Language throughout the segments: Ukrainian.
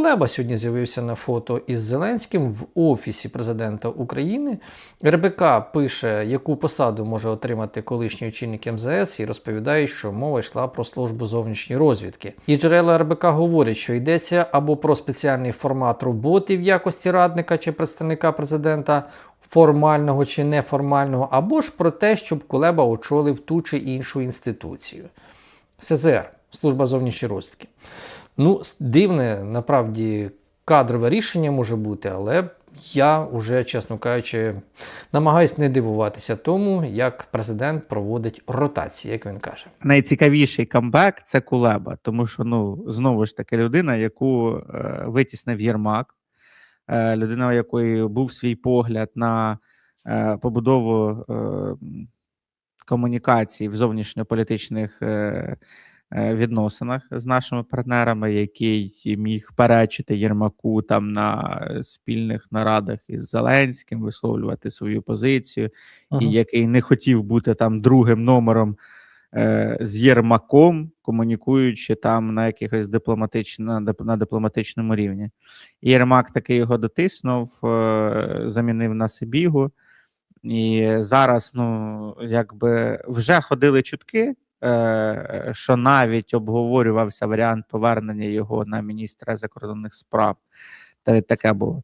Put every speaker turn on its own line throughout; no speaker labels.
Кулеба сьогодні з'явився на фото із Зеленським в офісі президента України. РБК пише, яку посаду може отримати колишній очільник МЗС, і розповідає, що мова йшла про службу зовнішньої розвідки. І джерела РБК говорять, що йдеться або про спеціальний формат роботи в якості радника чи представника президента. Формального чи неформального, або ж про те, щоб Кулеба очолив ту чи іншу інституцію. СЗР, служба зовнішньої розвідки. Ну, дивне, направді, кадрове рішення може бути, але я вже, чесно кажучи, намагаюсь не дивуватися тому, як президент проводить ротації, як він каже.
найцікавіший камбек це Кулеба, тому що ну знову ж таки людина, яку е, витіснив Єрмак, е, людина, у якої був свій погляд на е, побудову е, м, комунікацій в зовнішньополітичних е, відносинах з нашими партнерами, який міг перечити Єрмаку там на е, спільних нарадах із Зеленським, висловлювати свою позицію, і який не хотів бути там другим номером е, з Єрмаком, комунікуючи там на якихось дипломатично, на, дипломатичному рівні. І Єрмак таки його дотиснув, е, замінив на Сибігу. І зараз, ну, якби вже ходили чутки, е, що навіть обговорювався варіант повернення його на міністра закордонних справ. Та таке було.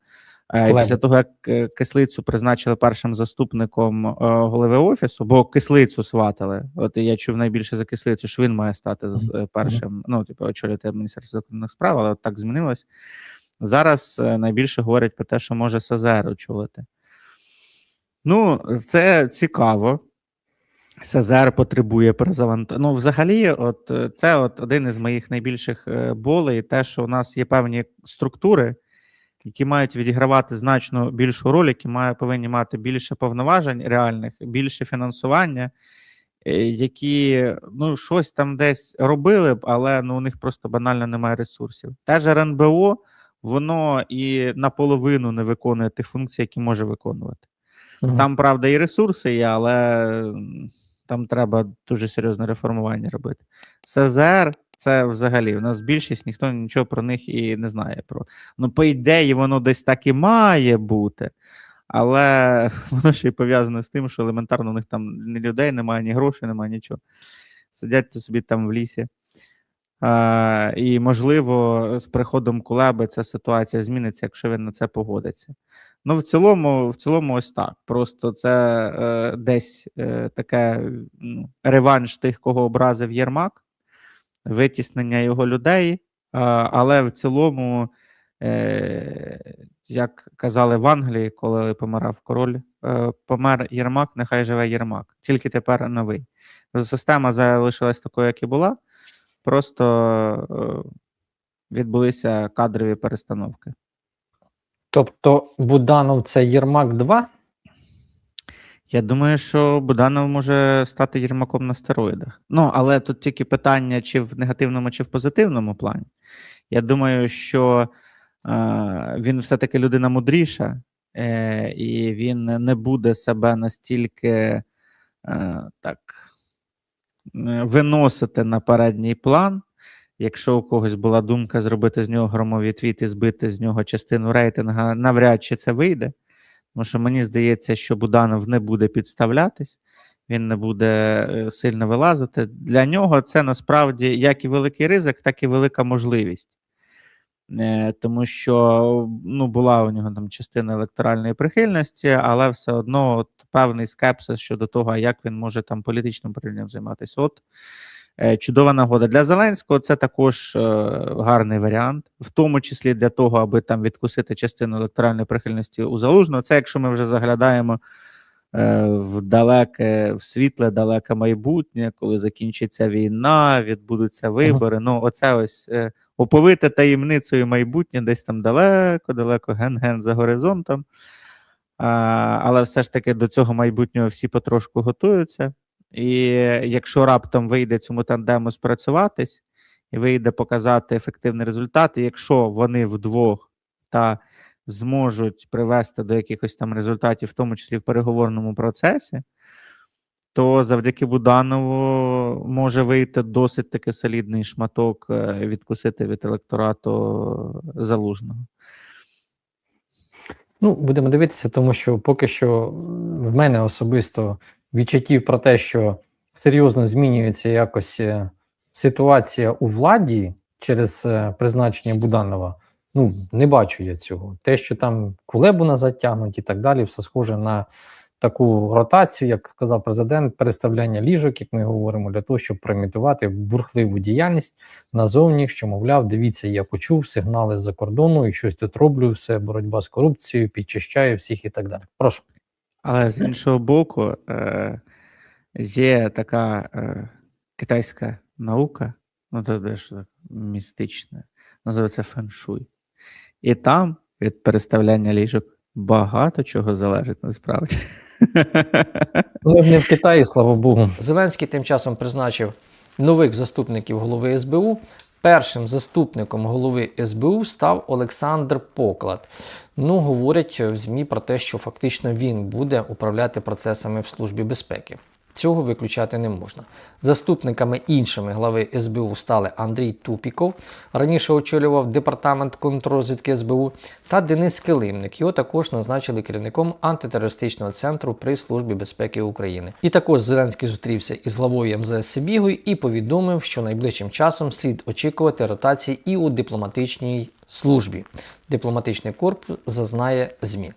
Е, Після того, як е, кислицю призначили першим заступником е, голови офісу, бо кислицю сватали. От я чув найбільше за кислицю, що він має стати з- е, першим, ну, типу, очолювати міністерство закордонних справ, але от так змінилось. Зараз е, найбільше говорять про те, що може СЗР очолити. Ну, це цікаво. СЗР потребує перезавантаження. Ну, взагалі, от е, це от один із моїх найбільших е, болей, те, що у нас є певні структури, які мають відігравати значно більшу роль, які має, повинні мати більше повноважень реальних, більше фінансування, е, які ну, щось там десь робили б, але ну, у них просто банально немає ресурсів. Те ж РНБО, воно і наполовину не виконує тих функцій, які може виконувати. Там, правда, і ресурси є, але там треба дуже серйозне реформування робити. СЗР це взагалі у нас більшість, ніхто нічого про них і не знає. Про ну, по ідеї, воно десь так і має бути, але воно ще й пов'язане з тим, що елементарно у них там ні людей немає, ні грошей, немає нічого. Сидять собі там в лісі. А, і, можливо, з приходом Кулеби ця ситуація зміниться, якщо він на це погодиться. Ну, в цілому, в цілому, ось так. Просто це е, десь е, таке ну, реванш тих, кого образив Єрмак, витіснення його людей. А, але в цілому, е, як казали в Англії, коли помирав король, е, помер Єрмак, нехай живе Єрмак. Тільки тепер новий. Система залишилась такою, як і була. Просто е, відбулися кадрові перестановки.
Тобто Буданов це Єрмак 2?
Я думаю, що Буданов може стати Єрмаком на стероїдах. Ну, але тут тільки питання, чи в негативному, чи в позитивному плані. Я думаю, що е, він все-таки людина мудріша, е, і він не буде себе настільки е, так виносити на передній план. Якщо у когось була думка зробити з нього громові твіти, збити з нього частину рейтинга, навряд чи це вийде. Тому що мені здається, що Буданов не буде підставлятись, він не буде е, сильно вилазити. Для нього це насправді як і великий ризик, так і велика можливість. Е, Тому що ну, була у нього там частина електоральної прихильності, але все одно от, певний скепсис щодо того, як він може там політичним управлінням займатися. От е, чудова нагода. Для Зеленського це також е, гарний варіант, в тому числі для того, аби там відкусити частину електоральної прихильності у залужного. Це якщо ми вже заглядаємо в далеке, в світле, далеке майбутнє, коли закінчиться війна, відбудуться вибори. Ну, оце ось е, оповите таємницею майбутнє, десь там далеко, далеко, ген-ген за горизонтом. А, але все ж таки до цього майбутнього всі потрошку готуються. І якщо раптом вийде цьому тандему спрацюватись і вийде показати ефективний результат, і якщо вони вдвох та зможуть привести до якихось там результатів, в тому числі в переговорному процесі, то завдяки Буданову може вийти досить таки солідний шматок е, відкусити від електорату залужного.
Ну, будемо дивитися, тому що поки що в мене особисто відчуттів про те, що серйозно змінюється якось е, ситуація у владі через е, призначення Буданова. Ну, не бачу я цього. Те, що там кулебу назад тягнуть і так далі, все схоже на таку ротацію, як сказав президент, переставляння ліжок, як ми говоримо, для того, щоб проімітувати бурхливу діяльність назовні, що, мовляв, дивіться, я почув сигнали з-за кордону і щось тут роблю, все боротьба з корупцією, підчищаю всіх і так далі. Прошу.
Але з іншого боку, е, є така е, китайська наука, ну дещо так містичне, називається феншуй. І там від переставляння ліжок багато чого залежить насправді.
Ну, не в Китаї, слава Богу. Зеленський тим часом призначив нових заступників голови СБУ. Першим заступником голови СБУ став Олександр Поклад. Ну, говорять в ЗМІ про те, що фактично він буде управляти процесами в Службі безпеки. Цього виключати не можна. Заступниками іншими глави СБУ стали Андрій Тупіков, раніше очолював департамент контррозвідки СБУ, та Денис Килимник. Його також назначили керівником антитерористичного центру при Службі безпеки України. І також Зеленський зустрівся із главою МЗС Сибігою і повідомив, що найближчим часом слід очікувати ротації і у дипломатичній службі. Дипломатичний корпус зазнає змін.